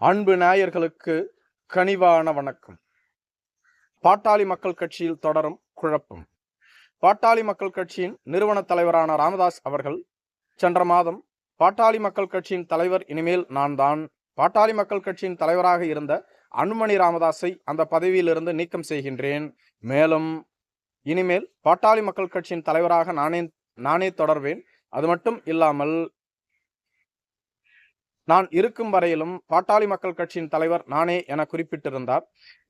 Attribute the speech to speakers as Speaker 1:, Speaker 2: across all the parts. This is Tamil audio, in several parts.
Speaker 1: அன்பு நாயர்களுக்கு கனிவான வணக்கம். பாட்டாளி மக்கள் கட்சியில் தொடரும் குழப்பம். பாட்டாளி மக்கள் கட்சியின் நிறுவன தலைவரான ராமதாஸ் அவர்கள் சென்ற மாதம் பாட்டாளி மக்கள் கட்சியின் தலைவர் இனிமேல் நான் தான் பாட்டாளி மக்கள் கட்சியின் தலைவராக இருந்த அன்புமணி ராமதாஸை அந்த பதவியிலிருந்து நீக்கம் செய்கின்றேன். மேலும் இனிமேல் பாட்டாளி மக்கள் கட்சியின் தலைவராக நானே நானே தொடர்வேன். அது மட்டும் இல்லாமல் நான் இருக்கும் வரையிலும் பாட்டாளி மக்கள் கட்சியின் தலைவர் நானே என குறிப்பிட்டிருந்தார்.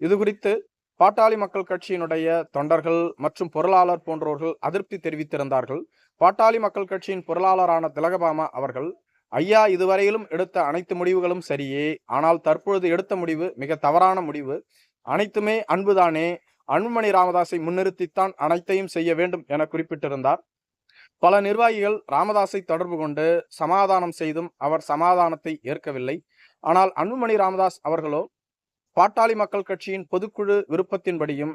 Speaker 1: இது குறித்து பாட்டாளி மக்கள் கட்சியினுடைய தொண்டர்கள் மற்றும் பொருளாளர் போன்றோர்கள் அதிருப்தி தெரிவித்திருந்தார்கள். பாட்டாளி மக்கள் கட்சியின் பொருளாளரான திலகபாமா அவர்கள் ஐயா இதுவரையிலும் எடுத்த அனைத்து முடிவுகளும் சரியே. ஆனால் தற்பொழுது எடுத்த முடிவு மிக தவறான முடிவு. அனைத்துமே அன்புதானே. அன்புமணி ராமதாஸை முன்னிறுத்தித்தான் அனைத்தையும் செய்ய வேண்டும் என குறிப்பிட்டிருந்தார். பல நிர்வாகிகள் ராமதாஸை தொடர்பு கொண்டு சமாதானம் செய்தும் அவர் சமாதானத்தை ஏற்கவில்லை. ஆனால் அன்புமணி ராமதாஸ் அவர்களோ பாட்டாளி மக்கள் கட்சியின் பொதுக்குழு விருப்பத்தின்படியும்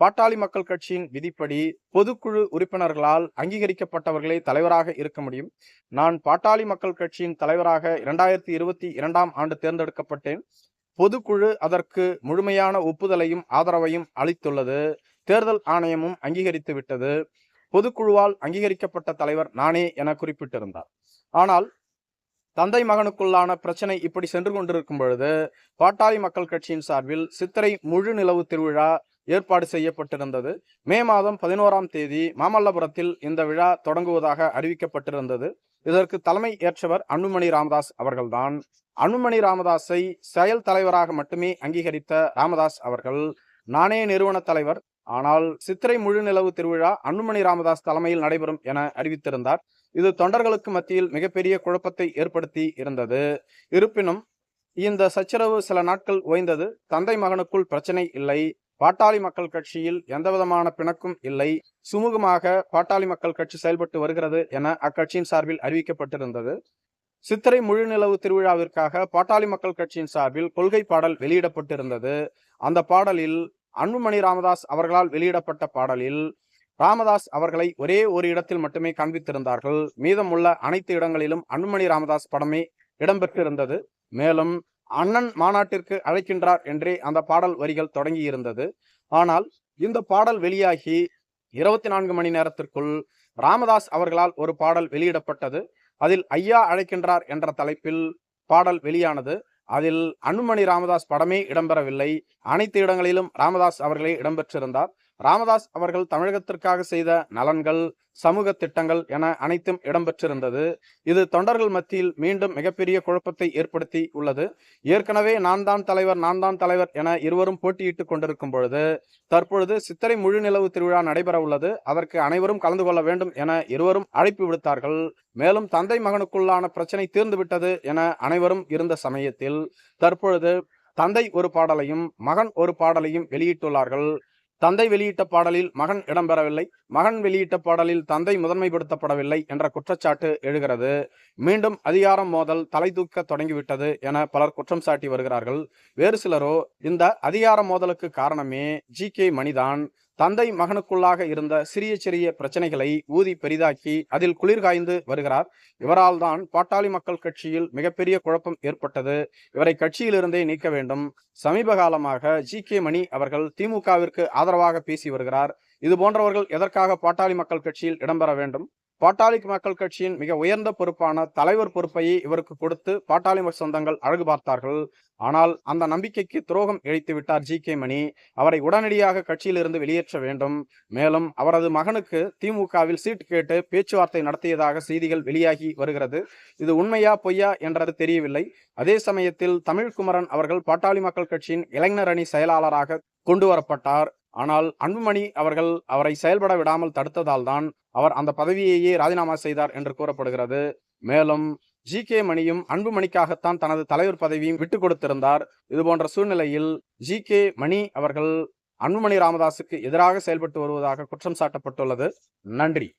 Speaker 1: பாட்டாளி மக்கள் கட்சியின் விதிப்படி பொதுக்குழு உறுப்பினர்களால் அங்கீகரிக்கப்பட்டவர்களே தலைவராக இருக்க முடியும். நான் பாட்டாளி மக்கள் கட்சியின் தலைவராக இரண்டாயிரத்தி இருபத்தி இரண்டாம் ஆண்டு தேர்ந்தெடுக்கப்பட்டேன். பொதுக்குழு அதற்கு முழுமையான ஒப்புதலையும் ஆதரவையும் அளித்துள்ளது. தேர்தல் ஆணையமும் அங்கீகரித்து விட்டது. பொதுக்குழுவால் அங்கீகரிக்கப்பட்ட தலைவர் நானே என குறிப்பிட்டிருந்தார். ஆனால் தந்தை மகனுக்குள்ளான பிரச்சனை இப்படி சென்று கொண்டிருக்கும் பொழுது பாட்டாளி மக்கள் கட்சியின் சார்பில் சித்திரை முழு நிலவு திருவிழா ஏற்பாடு செய்யப்பட்டிருந்தது. மே மாதம் பதினோராம் தேதி மாமல்லபுரத்தில் இந்த விழா தொடங்குவதாக அறிவிக்கப்பட்டிருந்தது. இதற்கு தலைமை ஏற்றவர் அன்புமணி ராமதாஸ் அவர்கள்தான். அன்புமணி ராமதாஸை செயல் தலைவராக மட்டுமே அங்கீகரித்த ராமதாஸ் அவர்கள் நானே நிறுவன தலைவர் ஆனால் சித்திரை முழு நிலவு திருவிழா அன்புமணி ராமதாஸ் தலைமையில் நடைபெறும் என அறிவித்திருந்தார். இது தொண்டர்களுக்கு மத்தியில் மிகப்பெரிய குழப்பத்தை ஏற்படுத்தி இருந்தது. இருப்பினும் இந்த சச்சரவு சில நாட்கள் ஓய்ந்தது. தந்தை மகனுக்குள் பிரச்சனை இல்லை. பாட்டாளி மக்கள் கட்சியில் எந்தவிதமான பிணக்கும் இல்லை. சுமூகமாக பாட்டாளி மக்கள் கட்சி செயல்பட்டு வருகிறது என அக்கட்சியின் சார்பில் அறிவிக்கப்பட்டிருந்தது. சித்திரை முழு நிலவு திருவிழாவிற்காக பாட்டாளி மக்கள் கட்சியின் சார்பில் கொள்கை பாடல் வெளியிடப்பட்டிருந்தது. அந்த பாடலில் அன்புமணி ராமதாஸ் அவர்களால் வெளியிடப்பட்ட பாடலில் ராமதாஸ் அவர்களை ஒரே ஒரு இடத்தில் மட்டுமே காண்பித்திருந்தார்கள். மீதமுள்ள அனைத்து இடங்களிலும் அன்புமணி ராமதாஸ் படமே இடம்பெற்றிருந்தது. மேலும் அண்ணன் மாநாட்டிற்கு அழைக்கின்றார் என்றே அந்த பாடல் வரிகள் தொடங்கி இருந்தது ஆனால் இந்த பாடல் வெளியாகி இருபத்தி நான்கு மணி நேரத்திற்குள் ராமதாஸ் அவர்களால் ஒரு பாடல் வெளியிடப்பட்டது. அதில் ஐயா அழைக்கின்றார் என்ற தலைப்பில் பாடல் வெளியானது. அதில் அன்புமணி ராமதாஸ் படமே இடம்பெறவில்லை. அனைத்து இடங்களிலும் ராமதாஸ் அவர்களே இடம்பெற்றிருந்தார். ராமதாஸ் அவர்கள் தமிழகத்திற்காக செய்த நலன்கள் சமூக திட்டங்கள் என அனைத்தும் இடம்பெற்றிருந்தது. இது தொண்டர்கள் மத்தியில் மீண்டும் மிகப்பெரிய குழப்பத்தை ஏற்படுத்தி உள்ளது. ஏற்கனவே நான் தான் தலைவர் நான் தான் தலைவர் என இருவரும் போட்டியிட்டுக் கொண்டிருக்கும் பொழுது தற்பொழுது சித்திரை முழு நிலவு திருவிழா நடைபெற உள்ளது. அதற்கு அனைவரும் கலந்து கொள்ள வேண்டும் என இருவரும் அழைப்பு விடுத்தார்கள். மேலும் தந்தை மகனுக்குள்ளான பிரச்சனை தீர்ந்துவிட்டது என அனைவரும் இருந்த சமயத்தில் தற்பொழுது தந்தை ஒரு பாடலையும் மகன் ஒரு பாடலையும் வெளியிட்டுள்ளார்கள். தந்தை வெளியிட்ட பாடலில் மகன் இடம்பெறவில்லை. மகன் வெளியிட்ட பாடலில் தந்தை முதன்மைப்படுத்தப்படவில்லை என்ற குற்றச்சாட்டு எழுகிறது. மீண்டும் அதிகாரம் மோதல் தலை தூக்க தொடங்கிவிட்டது என பலர் குற்றம் சாட்டி வருகிறார்கள். வேறு சிலரோ இந்த அதிகார மோதலுக்கு காரணமே ஜி கே மணிதான். தந்தை மகனுக்குள்ளாக இருந்த சிறிய சிறிய பிரச்சனைகளை ஊதி பெரிதாக்கி அதில் குளிர் காய்ந்து வருகிறார். இவரால் தான் பாட்டாளி மக்கள் கட்சியில் மிகப்பெரிய குழப்பம் ஏற்பட்டது. இவரை கட்சியிலிருந்தே நீக்க வேண்டும். சமீப காலமாக ஜி. கே. மணி அவர்கள் திமுகவிற்கு ஆதரவாக பேசி வருகிறார். இது போன்றவர்கள் எதற்காக பாட்டாளி மக்கள் கட்சியில் இடம்பெற வேண்டும்? பாட்டாளிக் மக்கள் கட்சியின் மிக உயர்ந்த பொறுப்பான தலைவர் பொறுப்பை இவருக்கு கொடுத்து பாட்டாளி சொந்தங்கள் அழகு பார்த்தார்கள். ஆனால் அந்த நம்பிக்கைக்கு துரோகம் இழைத்து விட்டார் ஜி கே மணி. அவரை உடனடியாக கட்சியிலிருந்து வெளியேற்ற வேண்டும். மேலும் அவரது மகனுக்கு திமுகவில் சீட் கேட்டு பேச்சுவார்த்தை நடத்தியதாக செய்திகள் வெளியாகி வருகிறது. இது உண்மையா பொய்யா என்றது தெரியவில்லை. அதே சமயத்தில் தமிழ்குமரன் அவர்கள் பாட்டாளி மக்கள் கட்சியின் இளைஞர் அணி செயலாளராக கொண்டு வரப்பட்டார். ஆனால் அன்புமணி அவர்கள் அவரை செயல்பட விடாமல் தடுத்ததால் தான் அவர் அந்த பதவியையே ராஜினாமா செய்தார் என்று கூறப்படுகிறது. மேலும் ஜி கே மணியும் அன்புமணிக்காகத்தான் தனது தலைவர் பதவியும் விட்டு கொடுத்திருந்தார். இது போன்ற சூழ்நிலையில் ஜி கே மணி அவர்கள் அன்புமணி ராமதாஸுக்கு எதிராக செயல்பட்டு வருவதாக குற்றம் சாட்டப்பட்டுள்ளது. நன்றி.